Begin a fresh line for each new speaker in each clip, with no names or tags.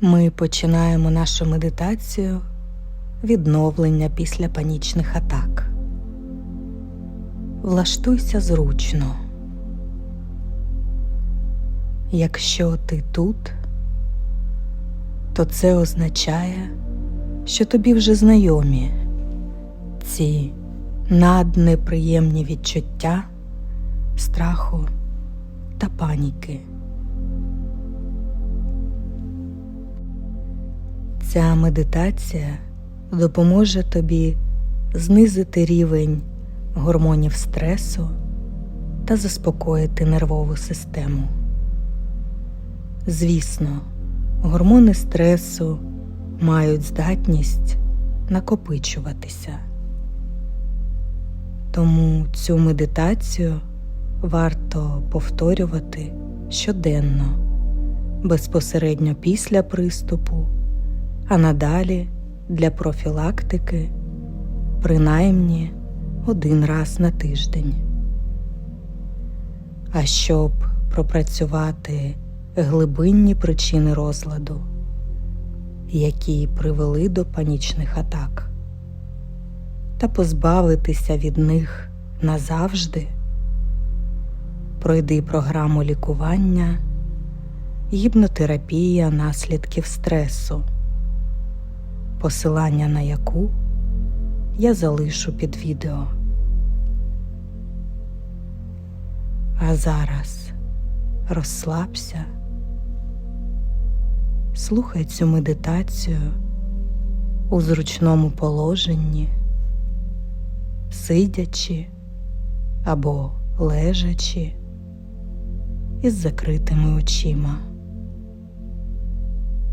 Ми починаємо нашу медитацію відновлення після панічних атак. Влаштуйся зручно. Якщо ти тут, то це означає, що тобі вже знайомі ці наднеприємні відчуття страху та паніки. Ця медитація допоможе тобі знизити рівень гормонів стресу та заспокоїти нервову систему. Звісно, гормони стресу мають здатність накопичуватися. Тому цю медитацію варто повторювати щоденно, безпосередньо після приступу, а надалі для профілактики принаймні один раз на тиждень. А щоб пропрацювати глибинні причини розладу, які привели до панічних атак, та позбавитися від них назавжди, пройди програму лікування, гіпнотерапія наслідків стресу, посилання на яку я залишу під відео. А зараз розслабся, слухай цю медитацію у зручному положенні, сидячи або лежачи із закритими очима.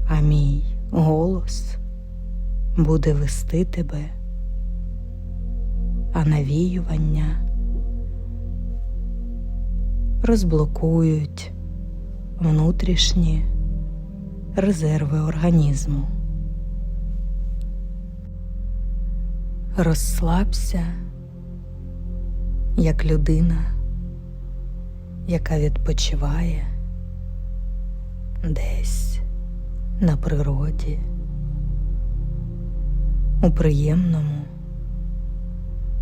А мій голос буде вести тебе, а навіювання розблокують внутрішні резерви організму. Розслабся як людина, яка відпочиває десь на природі, у приємному,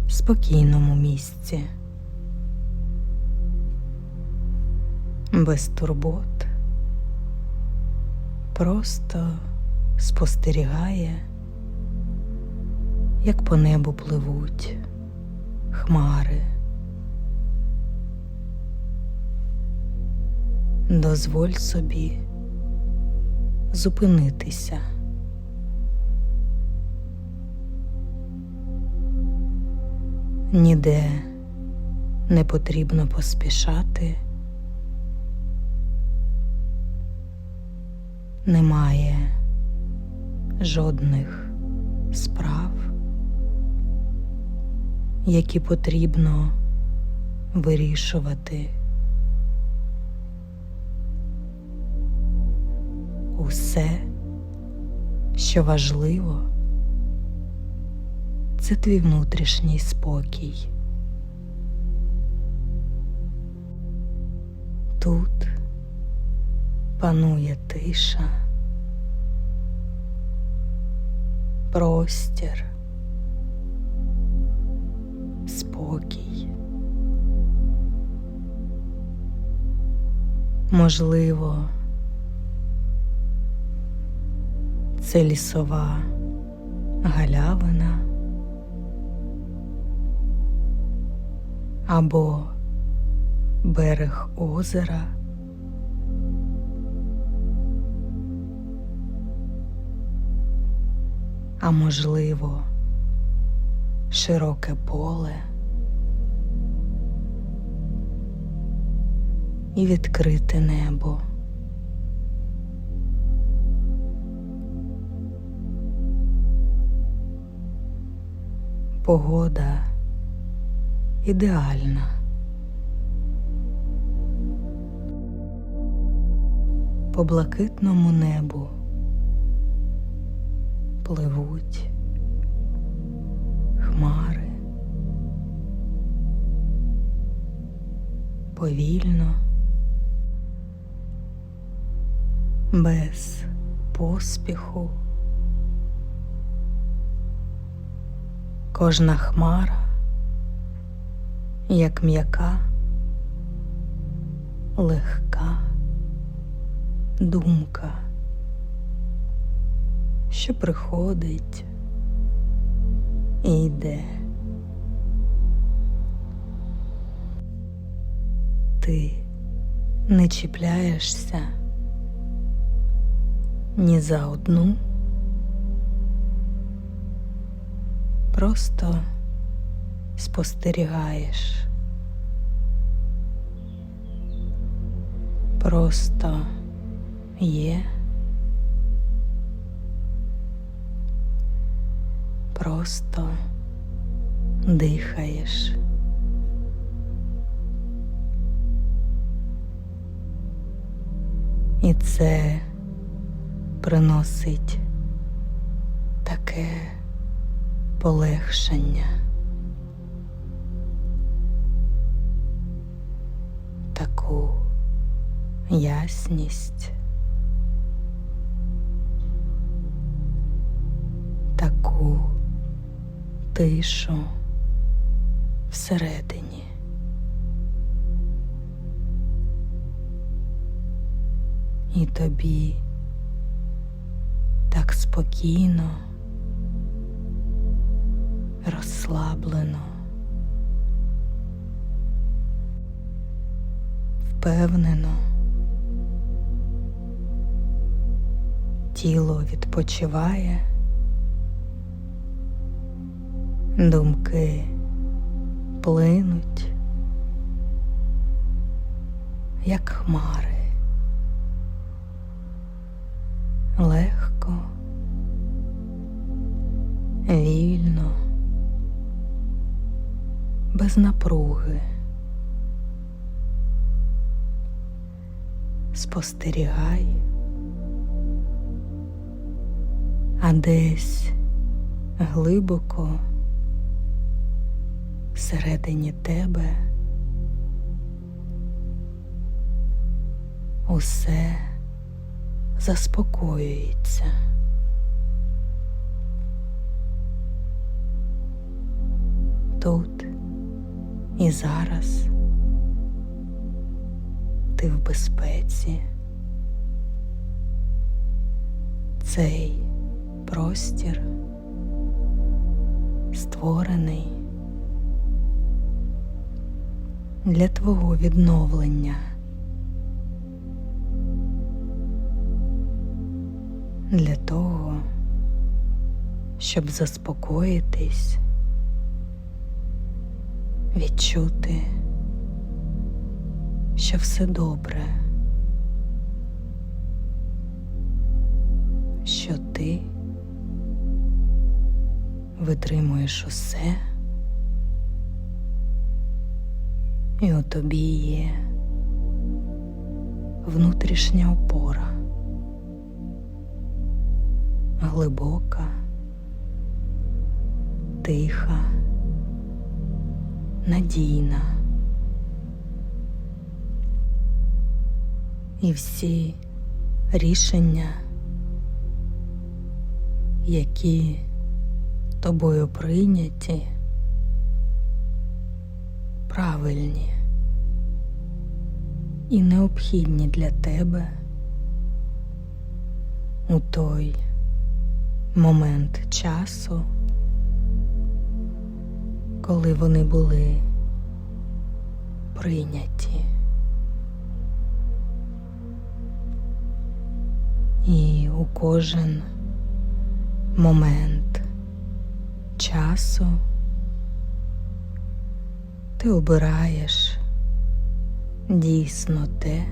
спокійному місці. без турбот, просто спостерігає, як по небу пливуть хмари. Дозволь собі зупинитися. Ніде не потрібно поспішати. немає жодних справ, які потрібно вирішувати. Усе, що важливо, це твій внутрішній спокій. Тут панує тиша, простір, спокій. Можливо, це лісова галявина або берег озера. а можливо, широке поле і відкрите небо. Погода ідеальна. По блакитному небу пливуть хмари повільно, без поспіху, кожна хмара, як м'яка, легка думка, що приходить і йде. Ти не чіпляєшся ні за одну, просто спостерігаєш, просто є, просто дихаєш. І це приносить таке полегшення, ясність, таку тишу всередині. І тобі так спокійно, розслаблено, впевнено, тіло відпочиває, думки плинуть, як хмари. легко, вільно, без напруги. Спостерігай, а десь глибоко всередині тебе усе заспокоюється. Тут і зараз ти в безпеці. Цей простір створений для твого відновлення. для того, щоб заспокоїтись, відчути, що все добре, що ти витримуєш усе, і у тобі є внутрішня опора глибока, тиха, надійна. І всі рішення, які тобою прийняті, правильні і необхідні для тебе у той момент часу, коли вони були прийняті. І у кожен момент часу ти обираєш дійсно те,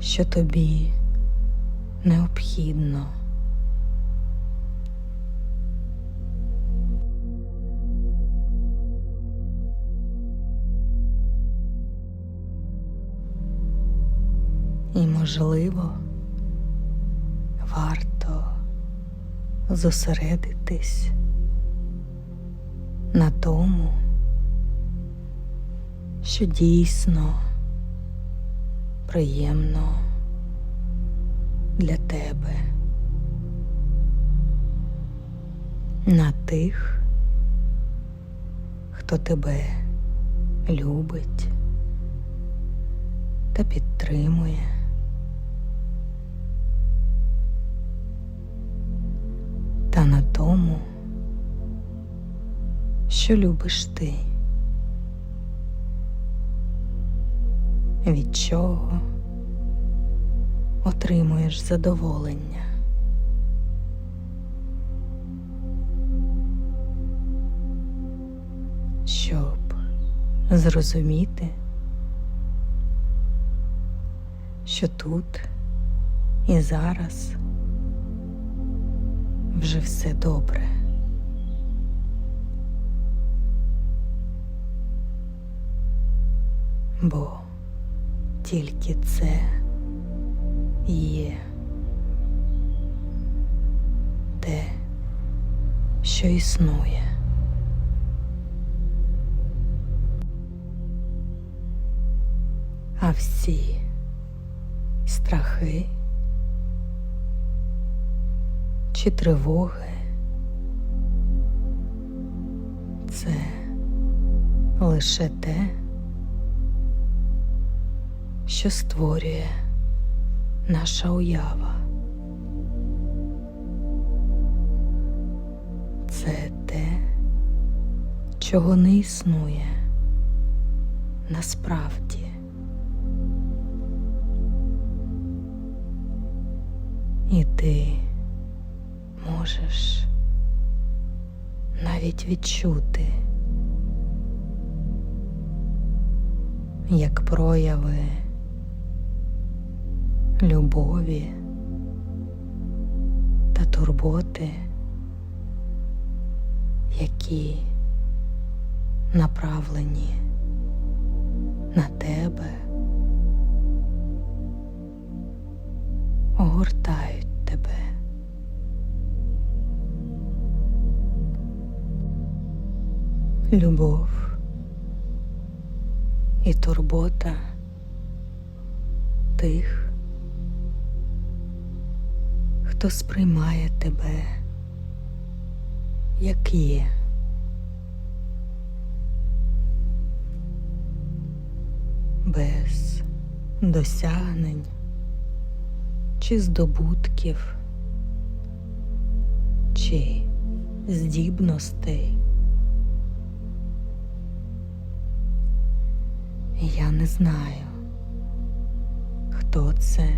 що тобі необхідно. І, можливо, варто зосередитись на тому, що дійсно приємно для тебе, на тих, хто тебе любить та підтримує. Тому, що любиш ти, від чого отримуєш задоволення. Щоб зрозуміти, що тут і зараз вже все добре. Бо тільки це є те, що існує. А всі страхи чи тривоги це лише те, що створює наша уява. Це те, чого не існує насправді. І ти можеш навіть відчути, як прояви любові та турботи, які направлені на тебе, огортають Любов і турбота тих, хто сприймає тебе, як є. Без досягнень чи здобутків, чи здібностей. Я не знаю, хто це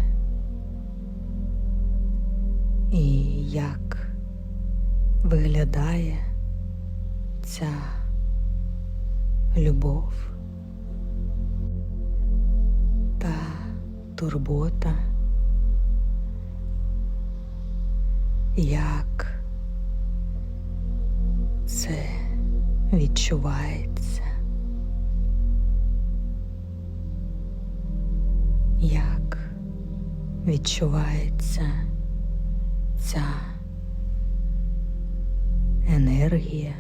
і як виглядає ця любов та турбота, як це відчувається. Як відчувається ця енергія.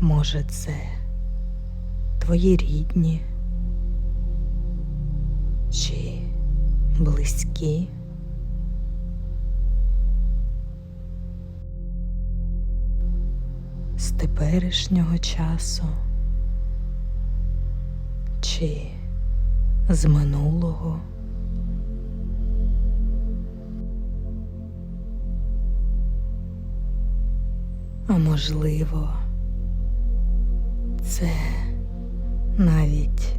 Може, це твої рідні чи близькі. З теперішнього часу чи з минулого. А можливо, це навіть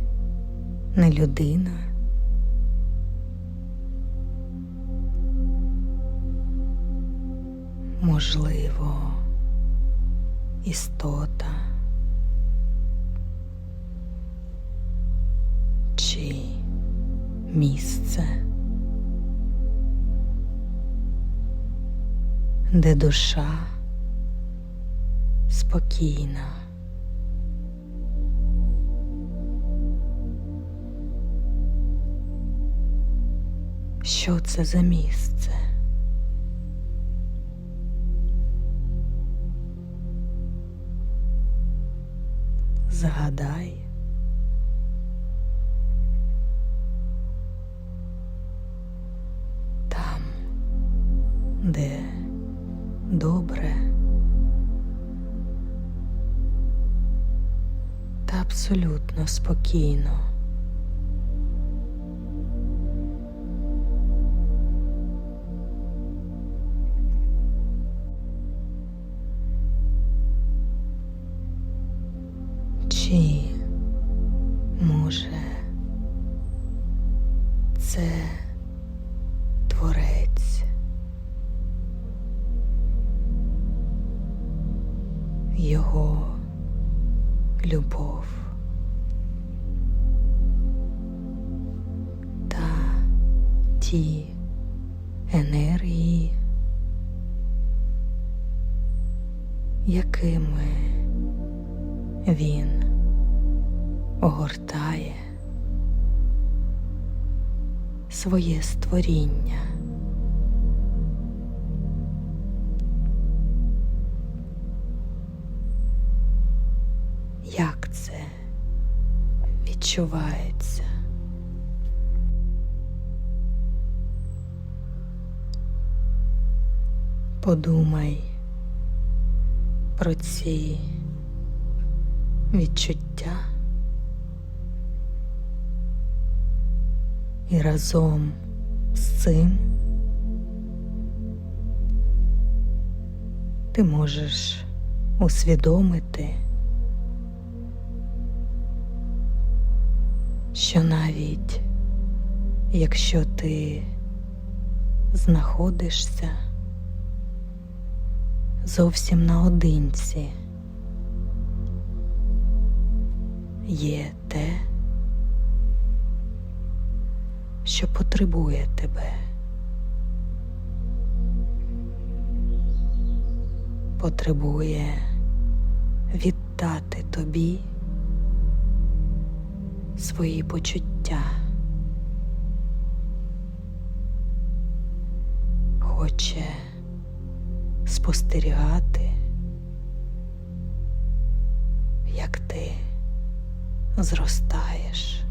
не людина. Можливо, істота. Місце, де душа спокійна. Що це за місце? Згадай абсолютно спокійно. Ті енергії, якими він огортає своє створіння. Як це відчувається? Подумай про ці відчуття. І разом з цим ти можеш усвідомити, що навіть якщо ти знаходишся зовсім наодинці, є те, що потребує тебе. Потребує віддати тобі свої почуття. Спостерігати, як ти зростаєш,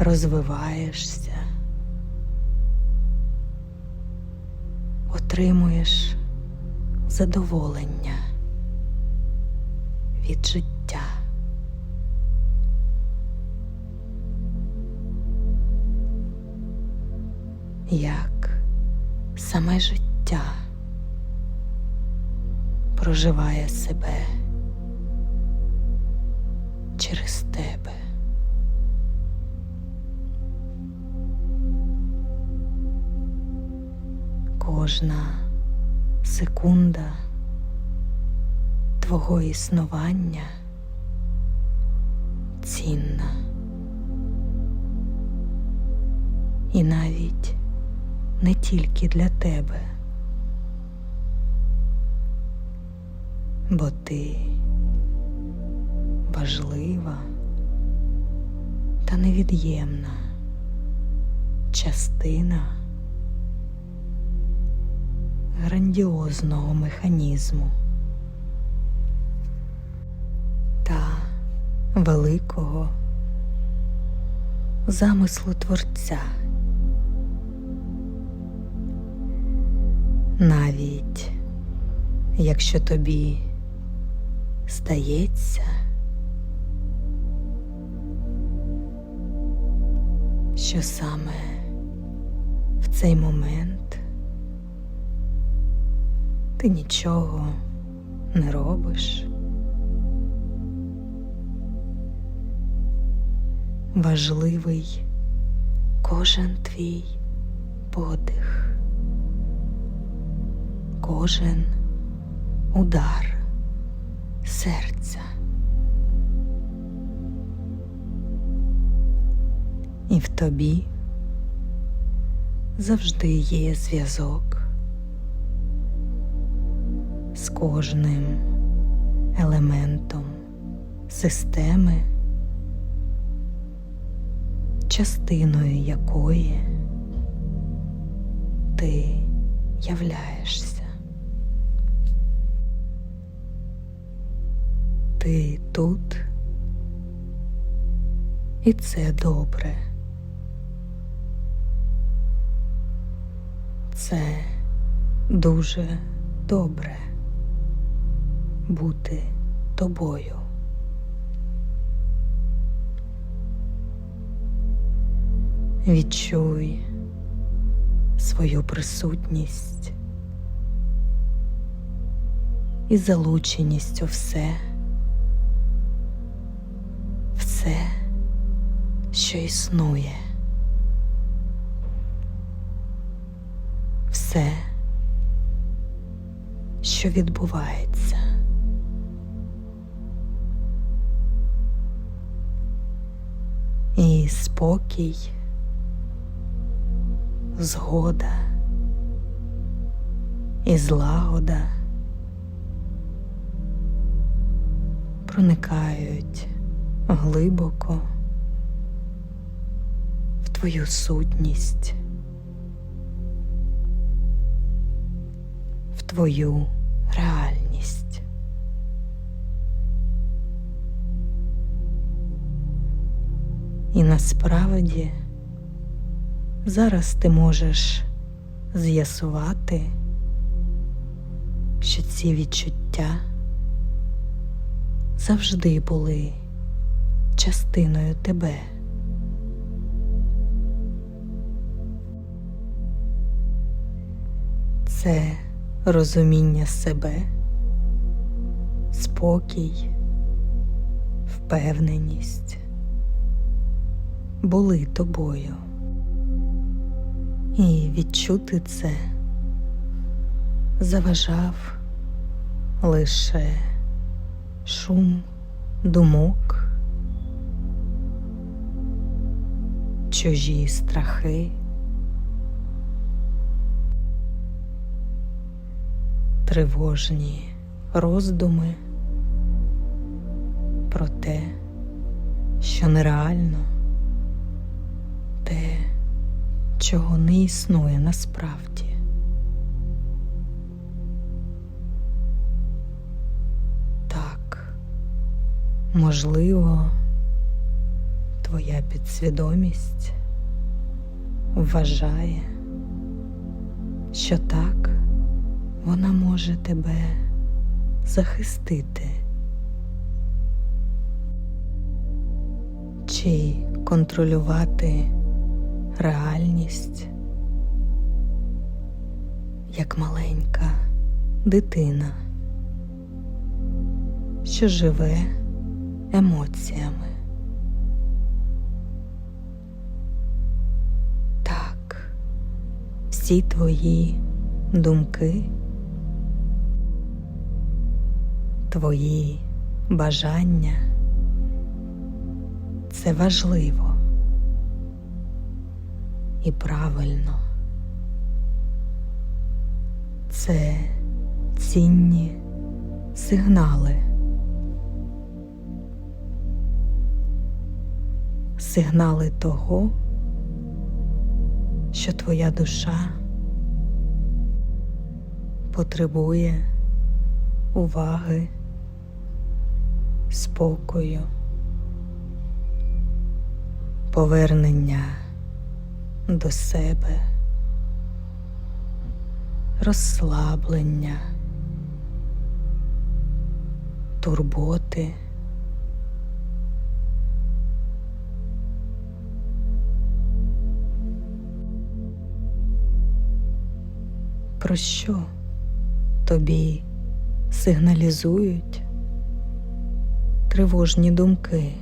розвиваєшся, отримуєш задоволення від життя. Як саме життя проживає себе через тебе. Кожна секунда твого існування цінна. І навіть не тільки для тебе, бо ти важлива та невід'ємна частина грандіозного механізму та великого замислу Творця. Навіть якщо тобі здається, що саме в цей момент ти нічого не робиш. Важливий кожен твій подих, кожен удар серця. І в тобі завжди є зв'язок з кожним елементом системи, частиною якої ти являєшся. Ти тут, і це добре. Це дуже добре бути тобою. Відчуй свою присутність і залученість у все, все, що існує, все, що відбувається. І спокій, згода і злагода проникають глибоко в твою сутність, в твою реальність. І насправді зараз ти можеш з'ясувати, що ці відчуття завжди були частиною тебе. Це розуміння себе, спокій, впевненість були тобою. І відчути це заважав лише шум думок, чужі страхи, тривожні роздуми про те, що нереально, те, чого не існує насправді. Так, можливо, твоя підсвідомість вважає, що так вона може тебе захистити чи контролювати реальність як маленька дитина, що живе емоціями. Всі твої думки, твої бажання це важливо і правильно. Це цінні сигнали. Сигнали того, що твоя душа потребує уваги, спокою, повернення до себе, розслаблення, турботи. Про що тобі сигналізують тривожні думки?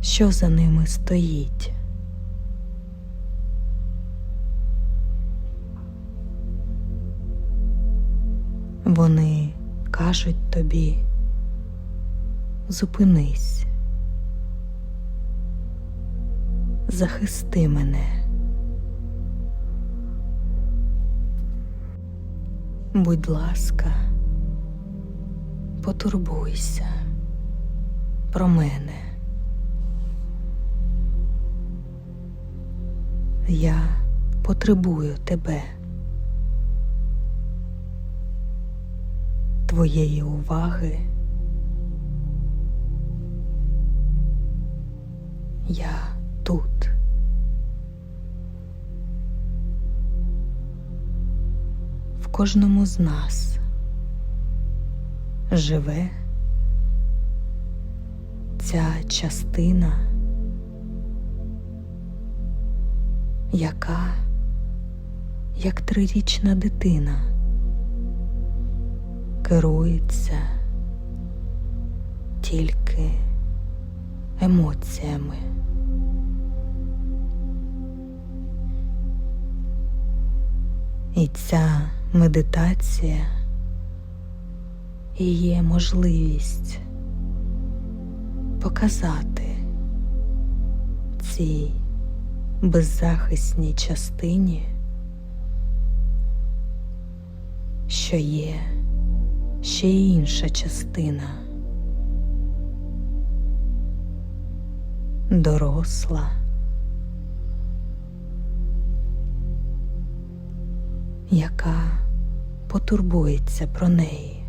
Що за ними стоїть? Вони кажуть тобі, зупинись, захисти мене. Будь ласка, потурбуйся про мене. Я потребую тебе, твоєї уваги. Я кожному з нас живе ця частина, яка, як трирічна дитина, керується тільки емоціями. І ця медитація і є можливість показати цій беззахисній частині, що є ще інша частина, доросла. Яка потурбується про неї.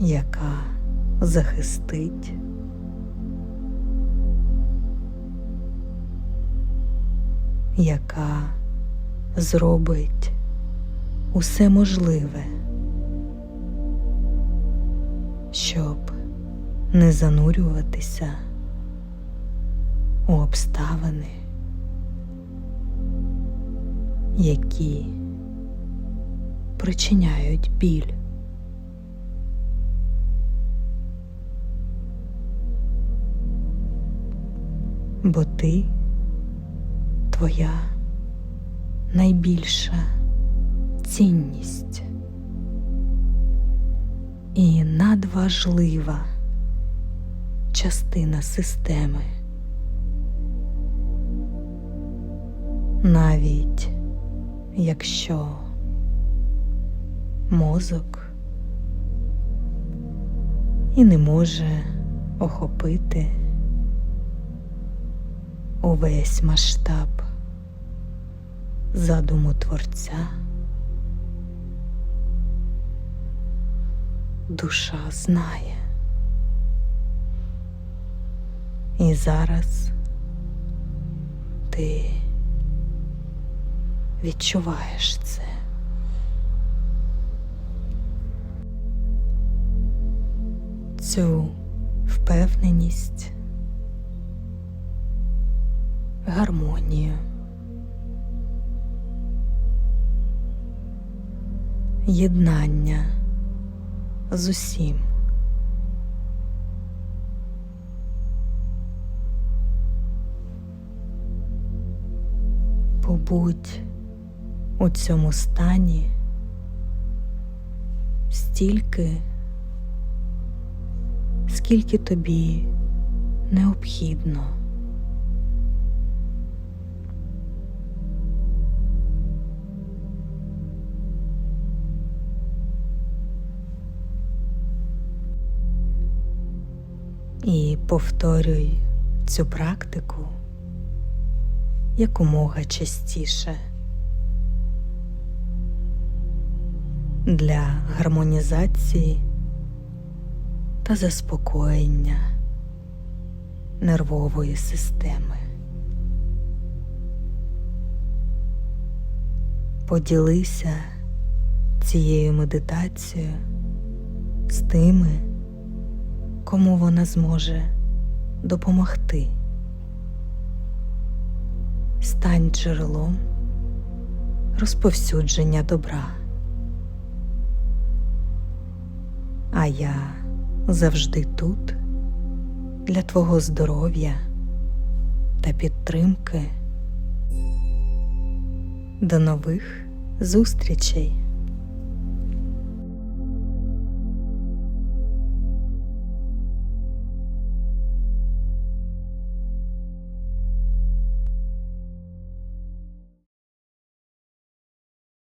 Яка захистить, яка зробить усе можливе, щоб не занурюватися у обставини, які причиняють біль. Бо ти твоя найбільша цінність і надважлива частина системи. Навіть якщо мозок і не може охопити увесь масштаб задуму Творця, душа знає. І зараз ти відчуваєш це. Цю впевненість, гармонію, єднання з усім. Побудь у цьому стані стільки, скільки тобі необхідно. І повторюй цю практику якомога частіше. Для гармонізації та заспокоєння нервової системи. Поділися цією медитацією з тими, кому вона зможе допомогти. Стань джерелом розповсюдження добра. А я завжди тут для твого здоров'я та підтримки. До нових зустрічей!